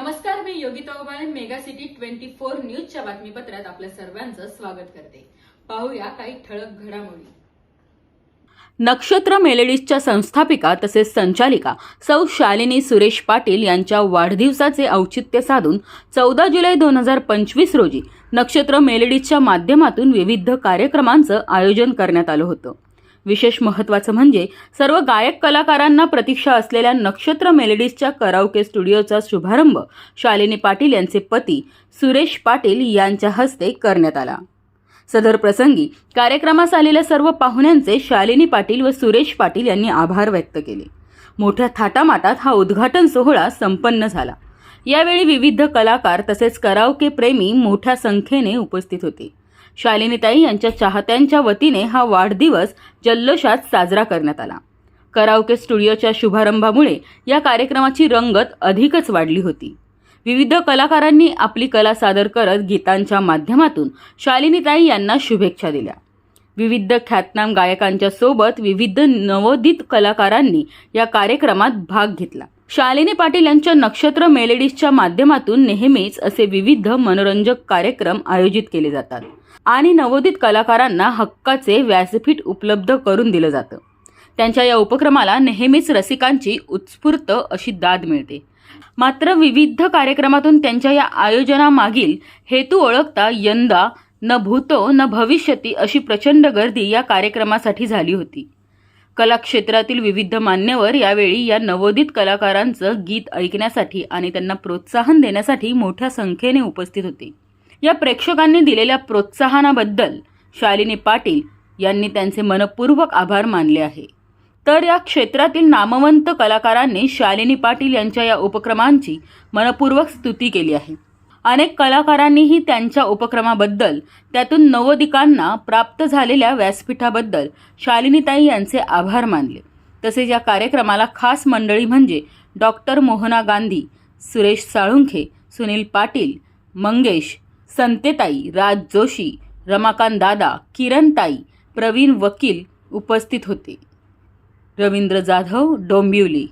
नमस्कार मी Yogita Togbale mega city twenty four न्यूजच्या बातमीपत्रात आपल्या सर्वांचं स्वागत करते. पाहूया काही ठळक घडामोडी. नक्षत्र मेलेडीजच्या संस्थापिका तसेच संचालिका सौ शालिनी सुरेश पाटील यांच्या वाढदिवसाचे औचित्य साधून चौदा जुलै दोन हजार पंचवीस रोजी नक्षत्र मेलेडीजच्या माध्यमातून विविध कार्यक्रमांचं आयोजन करण्यात आलं होतं. विशेष महत्त्वाचं म्हणजे सर्व गायक कलाकारांना प्रतीक्षा असलेल्या नक्षत्र मेलेडीजच्या कराओके स्टुडिओचा शुभारंभ शालिनी पाटील यांचे पती सुरेश पाटील यांच्या हस्ते करण्यात आला. सदर प्रसंगी कार्यक्रमास आलेल्या सर्व पाहुण्यांचे शालिनी पाटील व सुरेश पाटील यांनी आभार व्यक्त केले. मोठ्या थाटामाटात हा उद्घाटन सोहळा संपन्न झाला. यावेळी विविध कलाकार तसेच कराओके प्रेमी मोठ्या संख्येने उपस्थित होते. शालिनीताई यांच्या चाहत्यांच्या वतीने हा वाढदिवस जल्लोषात साजरा करण्यात आला. कराओके स्टुडिओच्या शुभारंभामुळे या कार्यक्रमाची रंगत अधिकच वाढली होती. विविध कलाकारांनी आपली कला सादर करत गीतांच्या माध्यमातून शालिनीताई यांना शुभेच्छा दिल्या. विविध ख्यातनाम गायकांच्या सोबत विविध नवोदित कलाकारांनी या कार्यक्रमात भाग घेतला. शालिनी पाटील यांच्या नक्षत्र मेलेडीजच्या माध्यमातून नेहमीच असे विविध मनोरंजक कार्यक्रम आयोजित केले जातात. आणि नवोदित कलाकारांना हक्काचे व्यासपीठ उपलब्ध करून दिलं जातं. त्यांच्या या उपक्रमाला नेहमीच रसिकांची उत्स्फूर्त अशी दाद मिळते. मात्र विविध कार्यक्रमातून त्यांच्या या आयोजनामागील हेतू ओळखता यंदा न भूतो न भविष्यती अशी प्रचंड गर्दी या कार्यक्रमासाठी झाली होती. कलाक्षेत्रातील विविध मान्यवर यावेळी या नवोदित कलाकारांचं गीत ऐकण्यासाठी आणि त्यांना प्रोत्साहन देण्यासाठी मोठ्या संख्येने उपस्थित होते. या प्रेक्षकांनी दिलेल्या प्रोत्साहनाबद्दल शालिनी पाटील यांनी त्यांचे मनपूर्वक आभार मानले आहे. तर या क्षेत्रातील नामवंत कलाकारांनी शालिनी पाटील यांच्या या उपक्रमांची मनपूर्वक स्तुती केली आहे. अनेक कलाकारांनीही त्यांच्या उपक्रमाबद्दल त्यातून नवोदिकांना प्राप्त झालेल्या व्यासपीठाबद्दल शालिनीताई यांचे आभार मानले. तसेच या कार्यक्रमाला खास मंडळी म्हणजे डॉक्टर मोहना गांधी सुरेश साळुंखे सुनील पाटील मंगेश संतेताई राज जोशी रमाकांत दादा किरणताई प्रवीण वकील उपस्थित होते. रवींद्र जाधव डोंबिवली.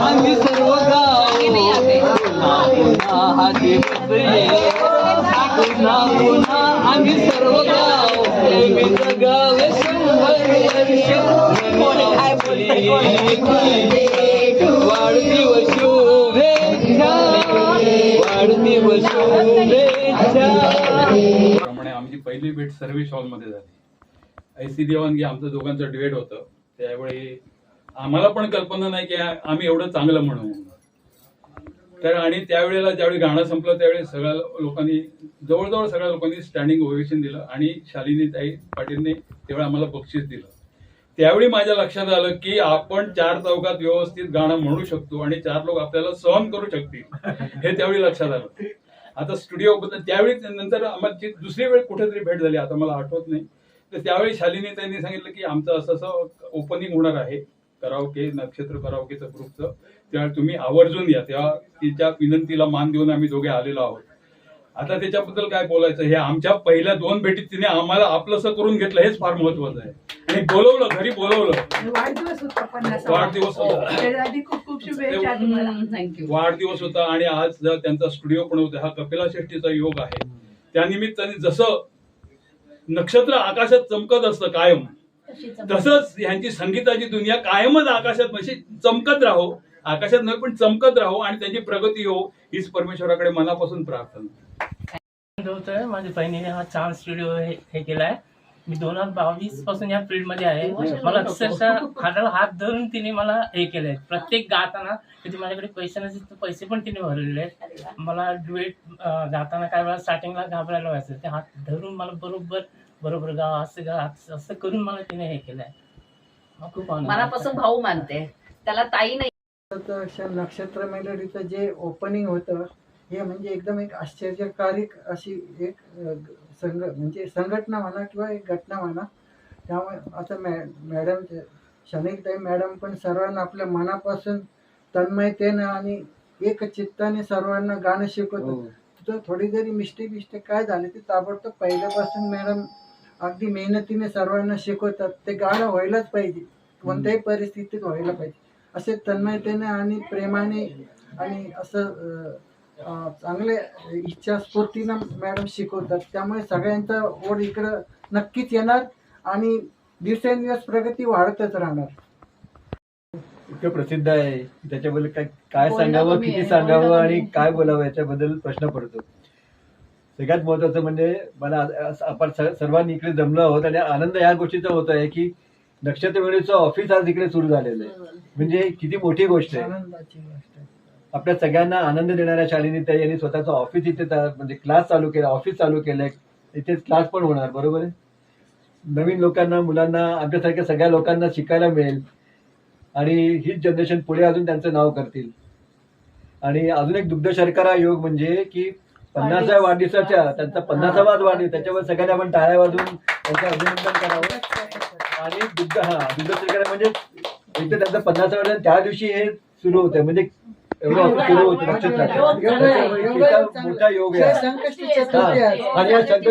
आम्ही सर्व गाव पुन्हा पुन्हा हा दिवस येईल. पुन्हा पुन्हा आम्ही सर्व गाव प्रेमीचं गाव शंभर वर्ष वाढदिवस शुभेच्छा वाढदिवस शुभेच्छा प्रमाणे आमची पहिली भेट सर्व्हिस हॉलमध्ये झाली ऐसी देवानगी आमचं दोघांचं डिबेट होतं. त्यावेळी आम्हाला पण कल्पना नाही की आम्ही एवढं चांगलं म्हणू. तर आणि त्यावेळेला ज्यावेळी गाणं संपलं त्यावेळी सगळ्या लोकांनी जवळजवळ सगळ्या लोकांनी स्टँडिंग ओवेशन दिलं आणि शालिनी ताई पाटीलने तेवढं आम्हाला बक्षीस दिलं. त्यावेळी माझ्या लक्षात आलं की आपण चार चौकात व्यवस्थित गाणं म्हणू शकतो आणि चार लोक आपल्याला सहन करू शकतील हे त्यावेळी लक्षात आलं. आता स्टुडिओ त्यावेळी नंतर आम्हाला दुसरी वेळ कुठेतरी भेट झाली आता मला आठवत नाही. तर त्यावेळी शालिनी त्यांनी सांगितलं की आमचं असं असं ओपनिंग होणार आहे कराओके नक्षत्र कराओकेचं ग्रुपचं. तेव्हा तुम्ही आवर्जून या. तेव्हा तिच्या विनंतीला मान देऊन आम्ही दोघे आलेलो आहोत. आता त्याच्याबद्दल काय बोलायचं? हे आमच्या पहिल्या दोन भेटीत तिने आम्हाला आपलंसं करून घेतलं. हेच फार महत्वाचं आहे. आणि बोलवलं घरी बोलवलं. वाढदिवस होता वाढदिवस होता. त्याच्यासाठी खूप खूप शुभेच्छा तुम्हाला. थँक्यू वाढदिवस होता आणि आज जर त्यांचा स्टुडिओ पण होता. हा कपिला शेट्टीचा योग आहे. त्यानिमित्ताने जसं नक्षत्र आकाशात चमकत असतं कायम. तसंच ह्यांची संगीताची दुनिया कायमच आकाशात म्हणजे चमकत राहो. आकाशात नाही पण चमकत राहो आणि त्यांची प्रगती हो हीच परमेश्वराकडे मनापासून प्रार्थना. माझ्या बहिणीने हा छान स्टुडिओ हे हे केलाय. मी दोन हजार बावीसपासून या फील्डमध्ये आहे. मला अक्षरशः हाताला हात धरून तिने मला हे केलंय. प्रत्येक गाताना कधी माझ्याकडे पैसे नसेल तर पैसे पण तिने भरलेले आहेत. मला डुएट गाताना काय वेळा स्टार्टिंगला घाबरायला व्हायचं. ते हात धरून मला बरोबर बरोबर गा असं गा असं- करून मला तिने हे केलंय. मला खूप. मनापासून भाऊ मानते. त्याला ताई नाही. अशा नक्षत्र मेलडीचं जे ओपनिंग होतं हे म्हणजे एकदम एक आश्चर्यकारी अशी एक संघ म्हणजे संघटना म्हणा किंवा एक घटना म्हणा त्यामुळे आता मॅ मॅडम शनिकताई मॅडम पण सर्वांना आपल्या मनापासून तन्मयतेनं आणि एक चित्ताने सर्वांना गाणं शिकवतात तिथं थोडी जरी मिस्टेक बिस्टेक काय झाली ती ताबडतोब पहिल्यापासून मॅडम अगदी मेहनतीने सर्वांना शिकवतात. ते गाणं व्हायलाच पाहिजे. कोणत्याही परिस्थितीत व्हायला पाहिजे. असे तन्मयतेने आणि प्रेमाने आणि असं चांगले इच्छास्फूर्तीनं मॅडम शिकवतात. त्यामुळे सगळ्यांचा ओढ इकडं नक्कीच येणार आणि दिवसेंदिवस प्रगती वाढतच राहणार. इतकं प्रसिद्ध आहे. त्याच्याबद्दल काय काय सांगावं किती सांगावं आणि. काय बोलावं याच्याबद्दल प्रश्न पडतो. सगळ्यात महत्वाचं म्हणजे मला आपण सर्वांनी इकडे जमलो आहोत आणि आनंद या गोष्टीचा होत आहे की नक्षत्र वेळेचं ऑफिस आज इकडे सुरू झालेलं आहे. म्हणजे किती मोठी गोष्ट आहे. आपल्या सगळ्यांना आनंद देणाऱ्या शालिनी ताई यांनी स्वतःचं ऑफिस इथे म्हणजे क्लास चालू केला ऑफिस चालू केलंय. इथेच क्लास पण होणार बरोबर आहे? नवीन लोकांना मुलांना आमच्यासारख्या सगळ्या लोकांना शिकायला मिळेल. आणि हीच जनरेशन पुढे अजून त्यांचं नाव करतील. आणि अजून एक दुग्ध शर्करा योग म्हणजे की पन्नासाव्या वाढदिवसाच्या त्यांचा पन्नासावा वाढदिवस त्याच्यावर सगळ्यांनी आपण टाळ्या वाजवून त्यांचं अभिनंदन करावं. आणि दुग्ध हा दुग्ध शर्करा म्हणजे एक तर त्यांचा वाढदिवस त्या दिवशी हे सुरू होतं म्हणजे मोठा योग आहे.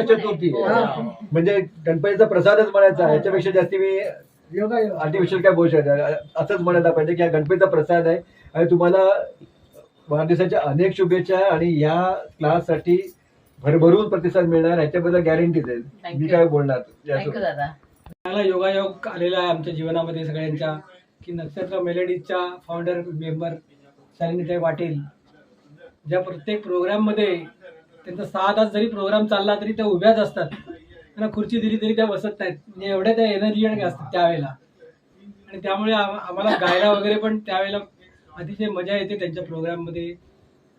चतुर्थी हा, संकट. म्हणजे गणपतीचा प्रसादच म्हणायचा याच्यापेक्षा जास्ती मी आर्टिफिशियल काय बोलू शकत असंच म्हणायला पाहिजे की हा गणपतीचा प्रसाद आहे. आणि तुम्हाला वाढदिवसाच्या अनेक शुभेच्छा आणि या क्लाससाठी भरभरून प्रतिसाद मिळणार. ह्याच्याबद्दल गॅरंटीच आहे मी काय बोलणार? चांगला योगायोग आलेला आहे आमच्या जीवनामध्ये सगळ्यांच्या की नक्षत्र मेलेडीजच्या फाउंडर मेंबर शालिनीताई पाटील ज्या प्रत्येक प्रोग्राममध्ये त्यांचा सहा तास जरी प्रोग्राम चालला तरी त्या उभ्याच असतात. त्यांना खुर्ची दिली तरी त्या बसत नाहीत. म्हणजे एवढ्या त्या एनर्जी असतात त्यावेळेला. आणि त्यामुळे आम्हाला गायला वगैरे पण त्यावेळेला अतिशय मजा येते त्यांच्या प्रोग्राममध्ये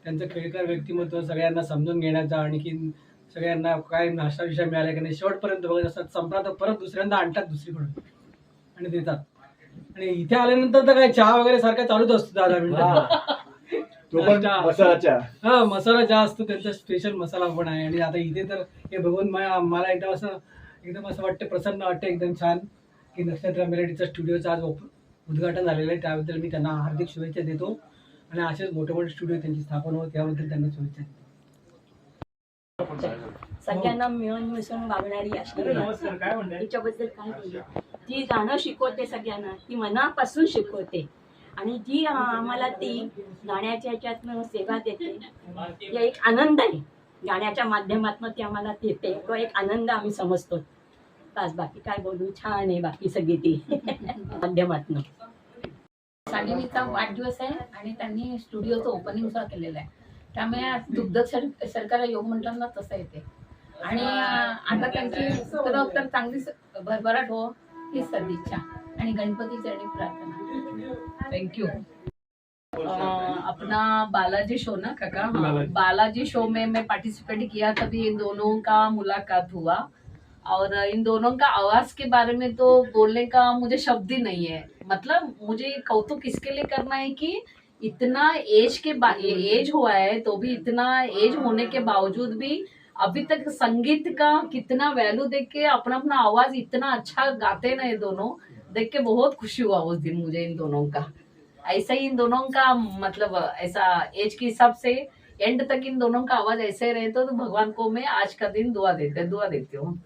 त्यांचं खेळकर व्यक्तिमत्व सगळ्यांना समजून घेण्याचा आणखीन सगळ्यांना काय नाश्ता विषय मिळाला की नाही शेवटपर्यंत बघत असतात. संपला तर परत दुसऱ्यांदा आणतात दुसरीकडून. आणि देतात. आणि इथे आल्यानंतर तर काय चहा वगैरे सारखा चालूच असतो दहा दहा मिनिटं. तो पण मसालाच्या हा मसाला चहा असतो त्यांचा स्पेशल मसाला पण आहे. आणि आता इथे तर हे बघून मा- मला एकदम असं एकदम असं वाटतं प्रसन्न वाटतं एकदम छान की नक्षत्र मेलेडीचा स्टुडिओचं आज ओप- उद्घाटन झालेलं आहे. त्याबद्दल मी त्यांना हार्दिक शुभेच्छा देतो. आणि असेच मोठे मोठे स्टुडिओ त्यांची स्थापना होत त्याबद्दल त्यांना शुभेच्छा देतो. सगळ्यांना मिळून मिसळून वागणारी अशी तिच्याबद्दल काय बोलू? ती गाणं शिकवते सगळ्यांना ती मनापासून शिकवते. आणि जी आम्हाला ती गाण्याच्या ह्याच्यातनं सेवा देते ते एक आनंद आहे. गाण्याच्या माध्यमातून ती आम्हाला देते. तो एक आनंद आम्ही समजतो. बस बाकी काय बोलू? छान आहे बाकी सगळी ती. माध्यमातनं. शालिनीचा वाढदिवस आहे आणि त्यांनी स्टुडिओचं ओपनिंग सुद्धा केलेलं आहे. त्यामुळे आज दुग्ध सर- सरकार योग म्हटलं ना तसं येते. आणि आता त्यांची उत्तर उत्तर चांगली स- भरभराट हो. हीच सदिच्छा आणि गणपती चरणी प्रार्थना. थैंक यू अपना बालाजी शो ना काका? हाँ, बालाजी. शो में मैं पार्टिसिपेट किया तभी इन दोनों का मुलाकात हुआ। और इन दोनों का आवाज के बारे में तो बोलने का मुझे शब्द ही नहीं है। मतलब मुझे कौतुक इसके लिए करना है कि इतना एज के एज हुआ है तो भी इतना एज होने के बावजूद भी अभी तक संगीत का कितना वैल्यू देख के अपना अपना आवाज़ इतना अच्छा गाते ना ये दोनों, देख के बहुत खुशी हुआ उस दिन मुझे इन दोनों का। ऐसा ही इन दोनों का मतलब ऐसा एज के हिसाब से एंड तक इन दोनों का आवाज़ ऐसे रहे तो भगवान को मैं आज का दिन दुआ देते दुआ देती हूँ।